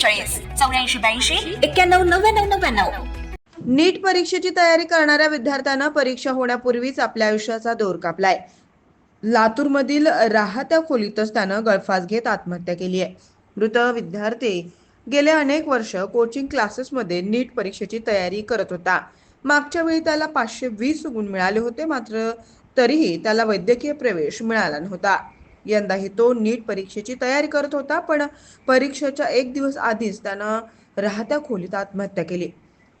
एकोणचाळीस चौऱ्याऐंशी ब्याऐंशी एक्क्याण्णव नव्याण्णव नव्याण्णव. नीट परीक्षेची तयारी करणाऱ्या विद्यार्थ्यांना परीक्षा होण्यापूर्वीच आपल्या आयुष्याचा दोर कापलाय. लातूरमधील राहत्या खोलीतच त्यानं गळफास घेत आत्महत्या केली आहे. मृत विद्यार्थी गेले अनेक वर्ष कोचिंग क्लासेसमध्ये नीट परीक्षेची तयारी करत होता. मागच्या वेळी त्याला पाचशे वीस गुण मिळाले होते मात्र तरीही त्याला वैद्यकीय प्रवेश मिळाला नव्हता. यंदाही तो नीट परीक्षेची तयारी करत होता पण परीक्षेच्या एक दिवस आधीच त्यानं राहत्या खोलीत आत्महत्या केली.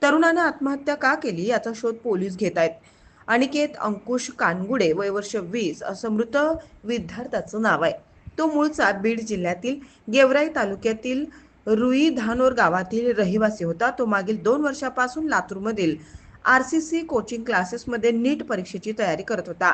तरुणानं आत्महत्या का केली याचा शोध पोलीस घेत आहेत. अनिकेत अंकुश कानगुडे वय वर्ष वीस असं मृत विद्यार्थ्याचं नाव आहे. तो मूळचा बीड जिल्ह्यातील गेवराई तालुक्यातील रुई धानोर गावातील रहिवासी होता. तो मागील दोन वर्षापासून लातूरमधील आर सी सी कोचिंग क्लासेसमध्ये नीट परीक्षेची तयारी करत होता.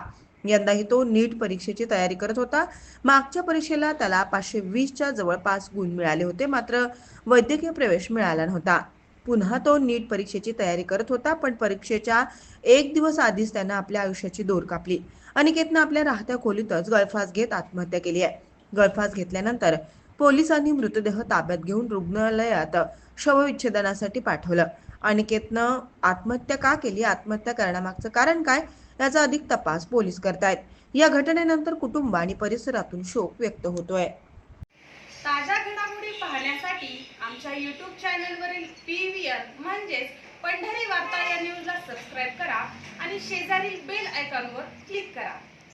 यंदाही तो नीट परीक्षेची तयारी करत होता. मागच्या परीक्षेला त्याला पाचशे वीसच्या जवळपास गुण मिळाले होते मात्र वैद्यकीय प्रवेश मिळाला नव्हता. पुन्हा तो नीट परीक्षेची तयारी करत होता पण परीक्षेच्या एक दिवस आधीच त्यानं आपल्या आयुष्याची दोर कापली. अनिकेतनं आपल्या राहत्या खोलीतच गळफास घेत आत्महत्या केली आहे. गळफास घेतल्यानंतर पोलिसांनी मृतदेह ताब्यात घेऊन रुग्णालयात शवविच्छेदनासाठी पाठवलं. अनिकेतनं आत्महत्या का केली? आत्महत्या करण्यामागचं कारण काय? याचा अधिक तपास पोलीस करतायत. या घटनेनंतर कुटुंब आणि परिसरातून शोक व्यक्त होतोय. ताज्या घडामोडी पाहण्यासाठी आमच्या यूट्यूब चॅनलवरील पी व्ही आर म्हणजेच पंढरी वार्ता या न्यूजला सबस्क्राईब करा आणि शेजारील बेल आयकॉनवर क्लिक करा.